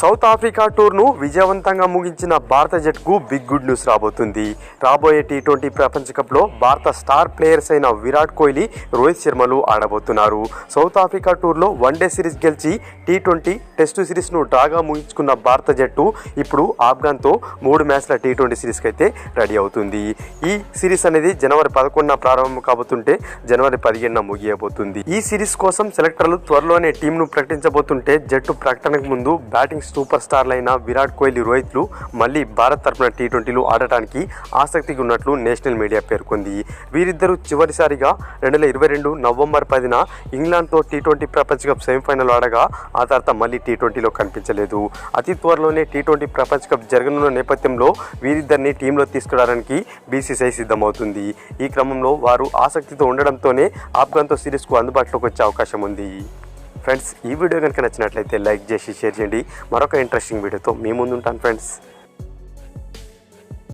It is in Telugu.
సౌత్ ఆఫ్రికా టూర్ను విజయవంతంగా ముగించిన భారత జట్టుకు బిగ్ గుడ్ న్యూస్ రాబోతుంది. రాబోయే టీ ట్వంటీ ప్రపంచ కప్లో భారత స్టార్ ప్లేయర్స్ అయిన విరాట్ కోహ్లీ రోహిత్ శర్మలు ఆడబోతున్నారు. సౌత్ ఆఫ్రికా టూర్లో వన్డే సిరీస్ గెలిచి టీ ట్వంటీ టెస్టు సిరీస్ను డ్రాగా ముగించుకున్న భారత జట్టు ఇప్పుడు ఆఫ్ఘాన్తో మూడు మ్యాచ్ల టీ ట్వంటీ సిరీస్కి అయితే రెడీ అవుతుంది. ఈ సిరీస్ అనేది జనవరి పదకొండున ప్రారంభం కాబోతుంటే జనవరి పదిహేనున ముగియబోతుంది. ఈ సిరీస్ కోసం సెలెక్టర్లు త్వరలోనే టీంను ప్రకటించబోతుంటే జట్టు ప్రకటనకు ముందు బ్యాటింగ్ సూపర్ స్టార్లైన విరాట్ కోహ్లీ రోహిత్లు మళ్ళీ భారత్ తరపున టీ ట్వంటీలు ఆడటానికి ఆసక్తిగా ఉన్నట్లు నేషనల్ మీడియా పేర్కొంది. వీరిద్దరూ చివరిసారిగా రెండు వేల ఇరవై రెండు నవంబర్ పదిన ఇంగ్లాండ్తో టీ ట్వంటీ ప్రపంచ కప్ సెమీఫైనల్ ఆడగా ఆ తర్వాత మళ్ళీ టీ ట్వంటీలో కనిపించలేదు. అతి త్వరలోనే టీ ట్వంటీ ప్రపంచ కప్ జరగనున్న నేపథ్యంలో వీరిద్దరిని టీంలో తీసుకురావడానికి బీసీసీఐ సిద్ధమవుతుంది. ఈ క్రమంలో వారు ఆసక్తితో ఉండడంతోనే ఆఫ్ఘన్తో సిరీస్కు అందుబాటులోకి వచ్చే అవకాశం ఉంది. ఫ్రెండ్స్ ఈ వీడియో కనుక నచ్చినట్లయితే లైక్ చేసి షేర్ చేయండి. మరొక ఇంట్రెస్టింగ్ వీడియోతో మీ ముందు ఉంటాను ఫ్రెండ్స్.